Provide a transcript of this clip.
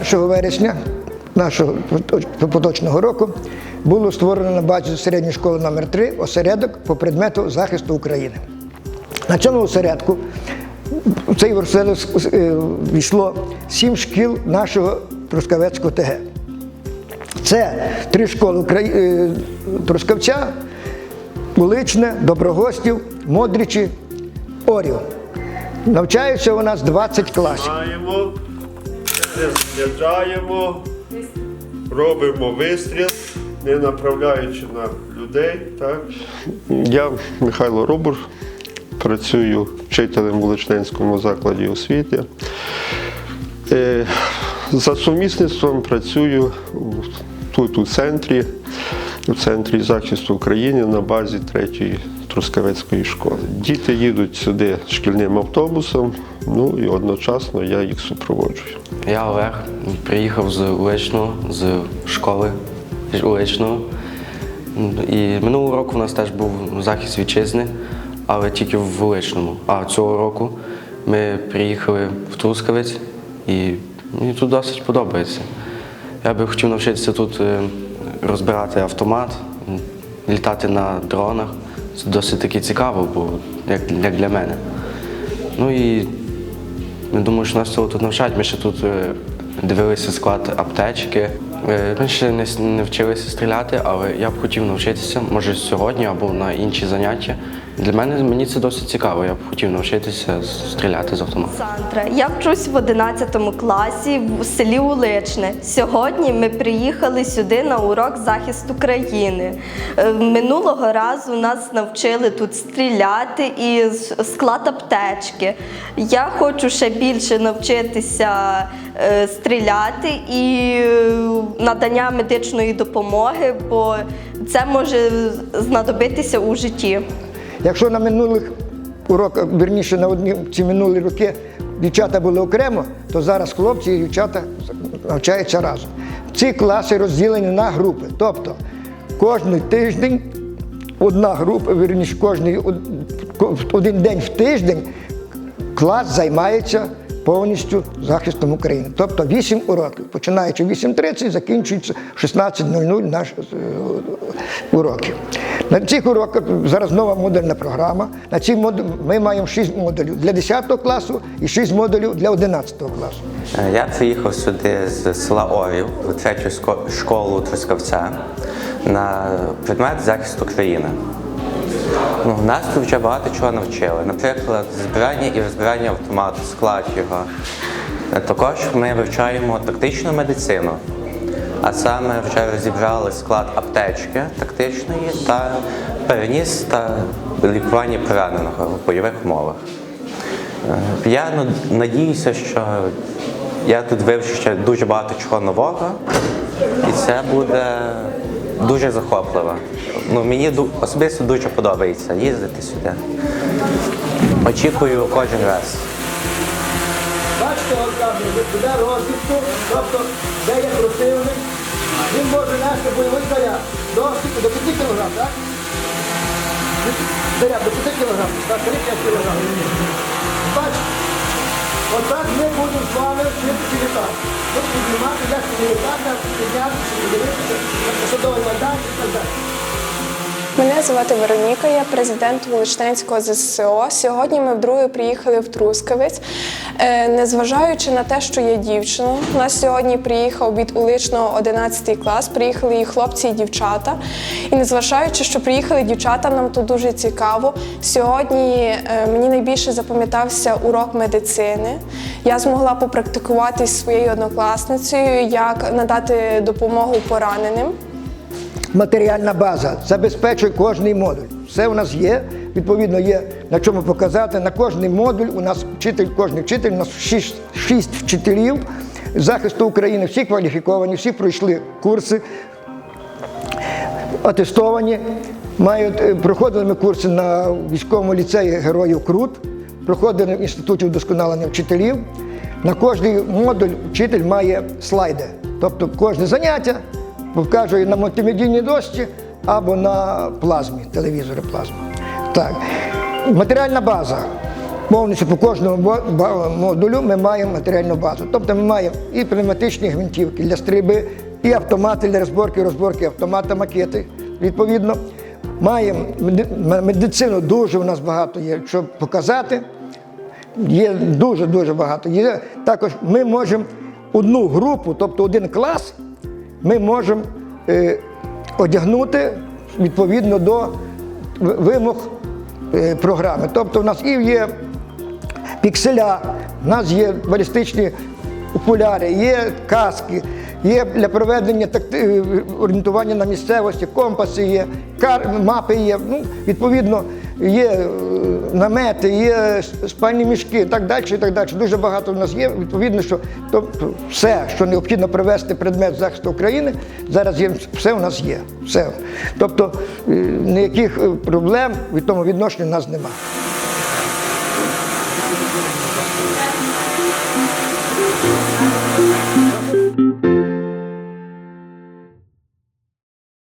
1 вересня нашого поточного року було створено на базі середньої школи номер 3 осередок по предмету захисту України. На цьому осередку в цей осередок е, війшло сім шкіл нашого Трускавецького ТГ. Це три школи е, Трускавця, Уличне, Доброгостів, Модричі, Оріо. Навчаються у нас 20 класів. Заряджаємо, робимо вистріл, не направляючи на людей. Так? Я Михайло Рубур, працюю вчителем в Волочненському закладі освіти. Е, За сумісництвом працюю тут у центрі, у центрі захисту України на базі третьої Трускавецької школи. Діти їдуть сюди шкільним автобусом, ну і одночасно я їх супроводжую. Я Олег, приїхав з Уличного, з школи Уличного. І минулого року в нас теж був захист вітчизни, але тільки в Уличному. А цього року ми приїхали в Трускавець і мені тут досить подобається. Я би хотів навчитися тут е, розбирати автомат, літати на дронах. Це досить таки цікаво, бо як, як для мене. Ну і я думаю, що нас цього тут навчають. Ми ще тут е, дивилися склад аптечки. Е, Ми ще не вчилися стріляти, але я б хотів навчитися, може сьогодні або на інші заняття. Для мене мені це досить цікаво. Я б хотів навчитися стріляти з автомату. Сандра, я вчусь в 11 класі в селі Уличне. Сьогодні ми приїхали сюди на урок захисту країни. Е, Минулого разу нас навчили тут стріляти і склад аптечки. Я хочу ще більше навчитися е, стріляти і е, надання медичної допомоги, бо це може знадобитися у житті. Якщо на минулих уроках, верніше на одні ці минулі роки дівчата були окремо, то зараз хлопці і дівчата навчаються разом. Ці класи розділені на групи. Тобто кожен тиждень одна група, верніше кожний один день в тиждень клас займається повністю захистом України. Тобто 8 уроків, починаючи 8.30, закінчується 16.00 наш е, уроки. На цих уроках зараз нова модульна програма. На цих модуль ми маємо 6 модулів для 10 класу і 6 модулів для 11 класу. Е, Я приїхав сюди з села Орів у третю школу Трускавця на предмет захисту країни. Ну, нас тут вже багато чого навчили. Наприклад, збирання і розбирання автомату, склад його. Е, Також ми вивчаємо тактичну медицину. А саме вже розібрали склад аптечки тактичної та переніс та лікування пораненого в бойових умовах. Е, Я надіюся, що я тут вивчу ще дуже багато чого нового, і це буде дуже захопливо. Ну, мені особисто дуже подобається їздити сюди. Очікую кожен раз. Бачите, веде розвідку, тобто де є противник, він може нести бойовий заряд до 5 кг, так? Заряд до 5 кг, так, 3-5 кг. Отак ми будемо з вами вчитися літати. Ми будемо знімати, як це підняти, піднятися, подивитися, на садовий майданчик і так далі. Мене звати Вероніка, я президент Волочненського ЗСО. Сьогодні ми вдруге приїхали в Трускавець. Е, Незважаючи на те, що я дівчина, у нас сьогодні приїхав від уличного 11 клас, приїхали і хлопці, і дівчата. І незважаючи, що приїхали дівчата, нам тут дуже цікаво. Сьогодні е, мені найбільше запам'ятався урок медицини. Я змогла попрактикувати своєю однокласницею, як надати допомогу пораненим. Матеріальна база забезпечує кожний модуль. Все у нас є, відповідно, є на чому показати. На кожний модуль у нас вчитель, кожний вчитель, у нас шість, шість вчителів захисту України, всі кваліфіковані, всі пройшли курси, атестовані. Мають, е, проходили ми курси на військовому ліцеї Героїв Крут, проходили в інституті вдосконалення вчителів. На кожний модуль вчитель має слайди. Тобто кожне заняття показує на мультимедійній дошці або на плазмі, телевізорі плазма. Так. Матеріальна база. повністю по кожному модулю ми маємо матеріальну базу. Тобто ми маємо і пневматичні гвинтівки для стрільби, і автомати для розборки, розборки автомата, макети. Відповідно, маємо медицину, дуже у нас багато є, щоб показати. Є дуже-дуже багато. Є також ми можемо одну групу, тобто один клас, ми можемо е, одягнути відповідно до вимог е, програми. Тобто, у нас і є пікселя, у нас є балістичні окуляри, є каски, є для проведення такти- е, орієнтування на місцевості, компаси є, кар... мапи є. Ну, відповідно, є намети, є спальні мішки, так далі, і так далі. Дуже багато в нас є. Відповідно, що тобто, все, що необхідно привести предмет захисту України, зараз є, все у нас є. Все. Тобто е, ніяких е, проблем від тому відношенні у нас немає.